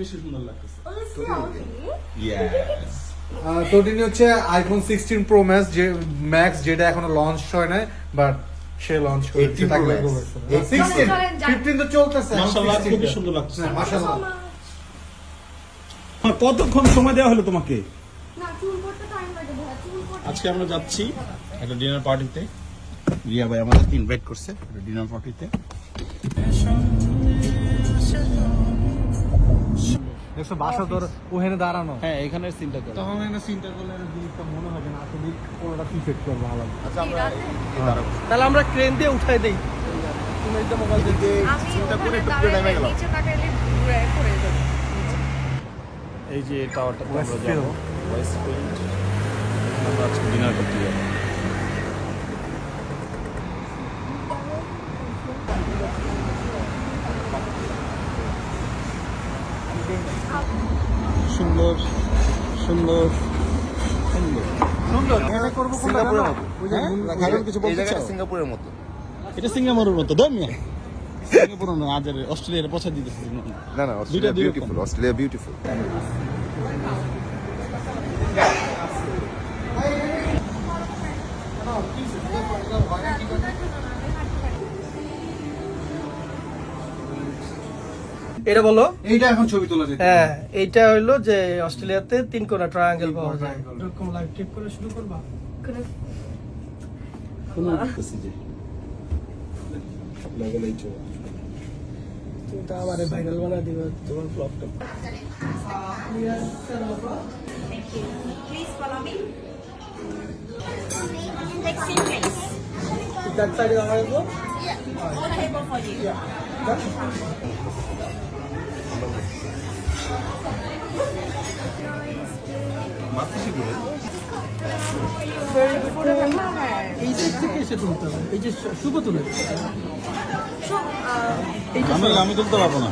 বেশি সুন্দর লাগতেছে। Yes. তোটিনি হচ্ছে আইফোন সিক্সটিন প্রো ম্যাক্স যে ম্যাক্স যেটা এখনও লঞ্চ হয় নাই বাট সে লঞ্চ করেছে 18 Pro Max। সিক্সটিন ফিফটিন তো চলতেছে। খুবই সুন্দর লাগছে মাশাআল্লাহ। হ্যাঁ, কতক্ষণ সময় দেওয়া হলো তোমাকে? আজকে আমরা যাচ্ছি একটা ডিনার পার্টিতে রিয়া ভাই আমাদেরকে ইনভাইট করছে একটা ডিনার পার্টিতে বাসা তোর ওখানে দাঁড়ানো। হ্যাঁ এখানের সিনটা করো। তখন এখানে চিন্তা করলে জিনিসটা মনে হবে না আসলে কোনোটা কি ফিট করবে ভালো আচ্ছা আমরা তাহলে আমরা ক্রেন দিয়ে উঠাই দেই। তুমি একদম মোবাইল দিয়ে চিন্তা করে একটু নেমে গেলাম। এই যে টাওয়ারটা আমরা। যাব। ওয়েস্টফিল্ড আমরা আজকে ডিনার করতে যাব। সুন্দর সুন্দর। সুন্দর। সুন্দর এখানে করব কোনটা? সিঙ্গাপুরের মতো। যে হ্যাঁ? কারণ কিছু বলতে চাও? সিঙ্গাপুরের মতো। এটা সিঙ্গাপুরের মতো দাম সিঙ্গাপুর না অস্ট্রেলিয়ার পৌঁছা দিতেছে। না না অস্ট্রেলিয়া বিউটিফুল অস্ট্রেলিয়া বিউটিফুল এটা বলো। এইটা এখন ছবি তোলা যেত হ্যাঁ এইটা হইল যে অস্ট্রেলিয়াতে তিন কোনা ট্রায়াঙ্গেল পাওয়া যায় এরকম লাইভ ট্রিপ করে শুরু করবা? তুমি তো আমারে ভাইরাল বানা দিবে তোমার ব্লগটা Please follow me. Take seat, please. Back সাইডে দাঁড়াবো Yeah. All table for you. এই সাইড থেকে এসে তুলতে হবে এই যে শুভ তুলে So, এইটা আমি আমি তুলতে পারব না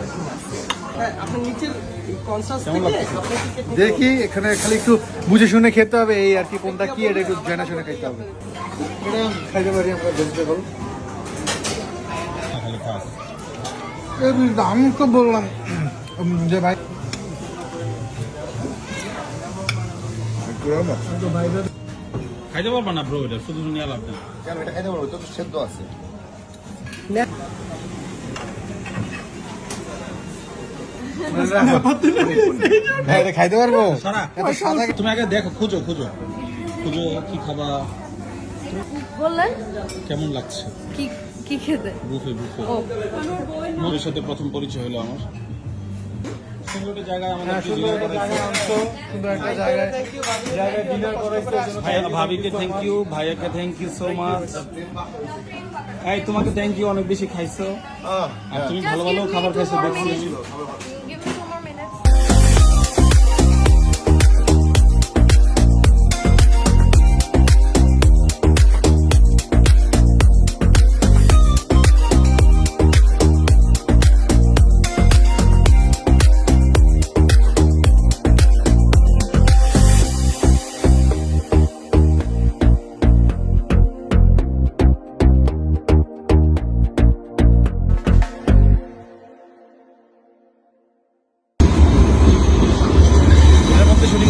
আপনার নিচের কনসাস কেমন থেকে লাগতেছে? আপনার টিকেট দেখি এখানে খালি একটু বুঝে শুনে খেতে হবে এই আর কি কোনটা কি এটা একটু জেনে শুনে খেতে হবে। এটা খাইতে পারি আমরা ভেজিটেবল? আমি তো বললাম। যে ভাই খাইতে পারবা না ব্রো এটা শুধু নিয়ে লাভ কেন এটা খাইতে পারব? তো সেদ্ধ আছে। খাইতে পারব? সারা তুমি আগে দেখো খুঁজো খুঁজো। খুঁজো কি খাবা? বললেন? কেমন লাগছে? কি কি খেতে? Buffet buffet. মোদের সাথে প্রথম পরিচয় হলো আমার। সুন্দর একটা জায়গায় আমাদের হ্যাঁ, সুন্দর একটা জায়গায় আনছো সুন্দর একটা জায়গায় জায়গায় ডিনার করাইছো ভাইয়া ভাবিকে থ্যাংক ইউ ভাইয়াকে থ্যাংক ইউ সো মাচ এই তোমাকে থ্যাংক ইউ অনেক বেশি খাইছো। আর তুমি ভালো ভালো খাবার খাইছো দেখছি।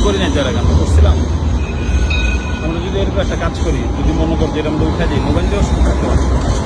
করি না যারা গান করছিলাম। আমরা যদি এরকম একটা কাজ করি, যদি মনে করি যে আমরা উঠে যাই মোবাইল দিয়েও